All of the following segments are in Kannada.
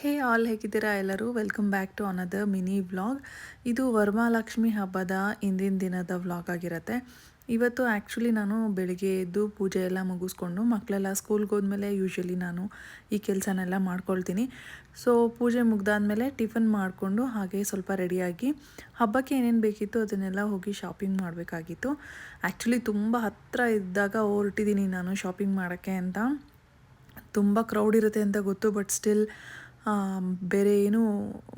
ಹೇ ಆಲ್ ಹೇಗಿದ್ದೀರಾ ಎಲ್ಲರೂ? Welcome back to another mini vlog. ಇದು ವರಮಹಾಲಕ್ಷ್ಮಿ ಹಬ್ಬದ ಇಂದಿನ ದಿನದ ವ್ಲಾಗ್ ಆಗಿರುತ್ತೆ. ಇವತ್ತು ಆ್ಯಕ್ಚುಲಿ ನಾನು ಬೆಳಿಗ್ಗೆ ಎದ್ದು ಪೂಜೆ ಎಲ್ಲ ಮುಗಿಸ್ಕೊಂಡು ಮಕ್ಕಳೆಲ್ಲ ಸ್ಕೂಲ್ಗೆ ಹೋದ್ಮೇಲೆ ಯೂಶ್ವಲಿ ನಾನು ಈ ಕೆಲಸನೆಲ್ಲ ಮಾಡ್ಕೊಳ್ತೀನಿ. ಸೊ ಪೂಜೆ ಮುಗ್ದಾದ್ಮೇಲೆ ಟಿಫನ್ ಮಾಡಿಕೊಂಡು ಹಾಗೆ ಸ್ವಲ್ಪ ರೆಡಿಯಾಗಿ ಹಬ್ಬಕ್ಕೆ ಏನೇನು ಬೇಕಿತ್ತು ಅದನ್ನೆಲ್ಲ ಹೋಗಿ ಶಾಪಿಂಗ್ ಮಾಡಬೇಕಾಗಿತ್ತು. ಆ್ಯಕ್ಚುಲಿ ತುಂಬ ಹತ್ತಿರ ಇದ್ದಾಗ ಹೊರಟಿದ್ದೀನಿ ನಾನು ಶಾಪಿಂಗ್ ಮಾಡೋಕ್ಕೆ ಅಂತ. ತುಂಬ ಕ್ರೌಡ್ ಇರುತ್ತೆ ಅಂತ ಗೊತ್ತು ಬಟ್ ಸ್ಟಿಲ್ ಬೇರೆ ಏನೂ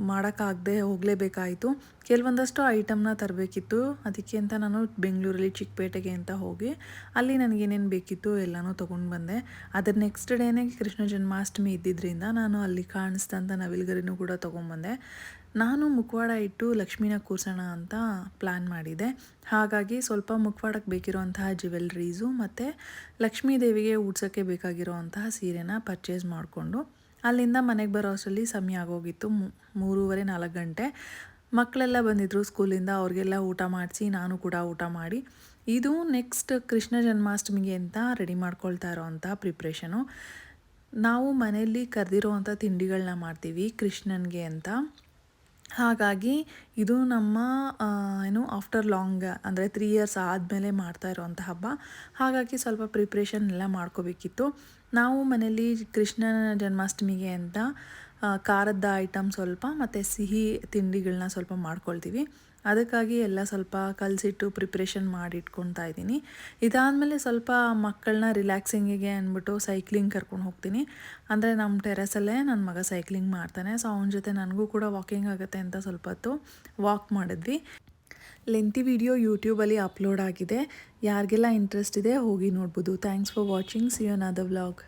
ಮಾಡೋಕ್ಕಾಗದೆ ಹೋಗಲೇಬೇಕಾಯಿತು. ಕೆಲವೊಂದಷ್ಟು ಐಟಮ್ನ ತರಬೇಕಿತ್ತು. ಅದಕ್ಕೆ ಅಂತ ನಾನು ಬೆಂಗಳೂರಲ್ಲಿ ಚಿಕ್ಕಪೇಟೆಗೆ ಅಂತ ಹೋಗಿ ಅಲ್ಲಿ ನನಗೇನೇನು ಬೇಕಿತ್ತು ಎಲ್ಲನೂ ತೊಗೊಂಡು ಬಂದೆ. ಅದರ ನೆಕ್ಸ್ಟ್ ಡೇನೇ ಕೃಷ್ಣ ಜನ್ಮಾಷ್ಟಮಿ ಇದ್ದಿದ್ದರಿಂದ ನಾನು ಅಲ್ಲಿ ಕಾಣಿಸ್ದಂಥ ನವಿಲ್ಗರಿನೂ ಕೂಡ ತೊಗೊಂಬಂದೆ ನಾನು ಮುಖವಾಡ ಇಟ್ಟು ಲಕ್ಷ್ಮೀನ ಕೂರ್ಸೋಣ ಅಂತ ಪ್ಲ್ಯಾನ್ ಮಾಡಿದೆ. ಹಾಗಾಗಿ ಸ್ವಲ್ಪ ಮುಖವಾಡಕ್ಕೆ ಬೇಕಿರುವಂತಹ ಜ್ಯುವೆಲ್ರೀಸು ಮತ್ತು ಲಕ್ಷ್ಮೀ ದೇವಿಗೆ ಉಡ್ಸೋಕ್ಕೆ ಬೇಕಾಗಿರುವಂತಹ ಸೀರೆನ ಪರ್ಚೇಸ್ ಮಾಡಿಕೊಂಡು ಅಲ್ಲಿಂದ ಮನೆಗೆ ಬರೋ ಅಷ್ಟರಲ್ಲಿ ಸಮಯ ಆಗೋಗಿತ್ತು. ಮೂರುವರೆ ನಾಲ್ಕು ಗಂಟೆ. ಮಕ್ಕಳೆಲ್ಲ ಬಂದಿದ್ದರು ಸ್ಕೂಲಿಂದ, ಅವ್ರಿಗೆಲ್ಲ ಊಟ ಮಾಡಿಸಿ ನಾನು ಕೂಡ ಊಟ ಮಾಡಿ. ಇದು ನೆಕ್ಸ್ಟ್ ಕೃಷ್ಣ ಜನ್ಮಾಷ್ಟಮಿಗೆ ಅಂತ ರೆಡಿ ಮಾಡ್ಕೊಳ್ತಾ ಇರೋವಂಥ ಪ್ರಿಪ್ರೇಷನು ನಾವು ಮನೆಯಲ್ಲಿ ಕರೆದಿರೋವಂಥ ತಿಂಡಿಗಳನ್ನ ಮಾಡ್ತೀವಿ ಕೃಷ್ಣನಿಗೆ ಅಂತ. ಹಾಗಾಗಿ ಇದು ನಮ್ಮ ಏನು ಆಫ್ಟರ್ ಲಾಂಗ್ ಅಂದರೆ ತ್ರೀ ಇಯರ್ಸ್ ಆದಮೇಲೆ ಮಾಡ್ತಾ ಇರುವಂಥ ಹಬ್ಬ. ಹಾಗಾಗಿ ಸ್ವಲ್ಪ ಪ್ರಿಪ್ರೇಷನ್ ಎಲ್ಲ ಮಾಡ್ಕೋಬೇಕಿತ್ತು. ನಾವು ಮನೇಲಿ ಕೃಷ್ಣನ ಜನ್ಮಾಷ್ಟಮಿಗೆ ಅಂತ ಖಾರದ ಐಟಮ್ ಸ್ವಲ್ಪ ಮತ್ತು ಸಿಹಿ ತಿಂಡಿಗಳನ್ನ ಸ್ವಲ್ಪ ಮಾಡ್ಕೊಳ್ತೀವಿ. ಅದಕ್ಕಾಗಿ ಎಲ್ಲ ಸ್ವಲ್ಪ ಕಲಸಿಟ್ಟು ಪ್ರಿಪ್ರೇಷನ್ ಮಾಡಿ ಇಟ್ಕೊತಾ ಇದ್ದೀನಿ. ಇದಾದಮೇಲೆ ಸ್ವಲ್ಪ ಮಕ್ಕಳನ್ನ ರಿಲ್ಯಾಕ್ಸಿಂಗಿಗೆ ಅಂದ್ಬಿಟ್ಟು ಸೈಕ್ಲಿಂಗ್ ಕರ್ಕೊಂಡು ಹೋಗ್ತೀನಿ. ಅಂದರೆ ನಮ್ಮ ಟೆರೆಸಲ್ಲೇ ನನ್ನ ಮಗ ಸೈಕ್ಲಿಂಗ್ ಮಾಡ್ತಾನೆ. ಸೊ ಅವನ ಜೊತೆ ನನಗೂ ಕೂಡ ವಾಕಿಂಗ್ ಆಗುತ್ತೆ ಅಂತ ಸ್ವಲ್ಪ ಹೊತ್ತು ವಾಕ್ ಮಾಡಿದ್ವಿ. ಲೆಂತಿ ವಿಡಿಯೋ ಯೂಟ್ಯೂಬಲ್ಲಿ ಅಪ್ಲೋಡ್ ಆಗಿದೆ. ಯಾರಿಗೆಲ್ಲ ಇಂಟ್ರೆಸ್ಟ್ ಇದೆ ಹೋಗಿ ನೋಡ್ಬೋದು. Thanks for watching see you ಅದ ವ್ಲಾಗ್